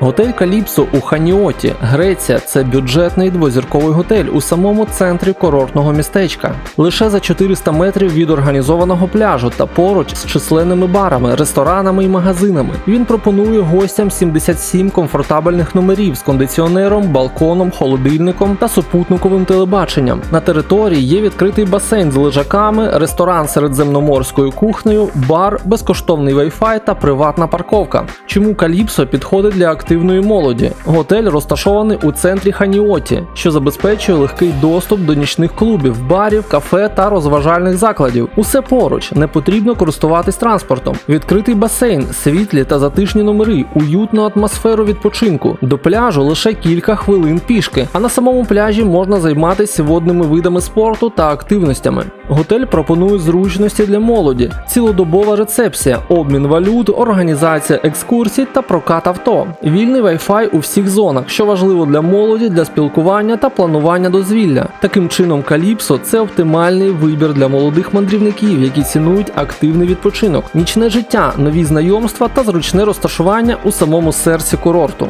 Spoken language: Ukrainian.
Готель Каліпсо у Ханіоті, Греція це бюджетний двозірковий готель у самому центрі курортного містечка. Лише за 400 метрів від організованого пляжу та поруч з численними барами, ресторанами і магазинами. Він пропонує гостям 77 комфортабельних номерів з кондиціонером, балконом, холодильником та супутниковим телебаченням. На території є відкритий басейн з лежаками, ресторан середземноморською кухнею, бар, безкоштовний Wi-Fi та приватна парковка. Чому Каліпсо підходить для активної молоді? Готель розташований у центрі Ханіоті, що забезпечує легкий доступ до нічних клубів, барів, кафе та розважальних закладів. Усе поруч, не потрібно користуватись транспортом. Відкритий басейн, світлі та затишні номери, уютну атмосферу відпочинку. До пляжу лише кілька хвилин пішки, а на самому пляжі можна займатися водними видами спорту та активностями. Готель пропонує зручності для молоді, цілодобова рецепція, обмін валют, організація екскурсій та прокат авто. Вільний Wi-Fi у всіх зонах, що важливо для молоді, для спілкування та планування дозвілля. Таким чином, Каліпсо це оптимальний вибір для молодих мандрівників, які цінують активний відпочинок, нічне життя, нові знайомства та зручне розташування у самому серці курорту.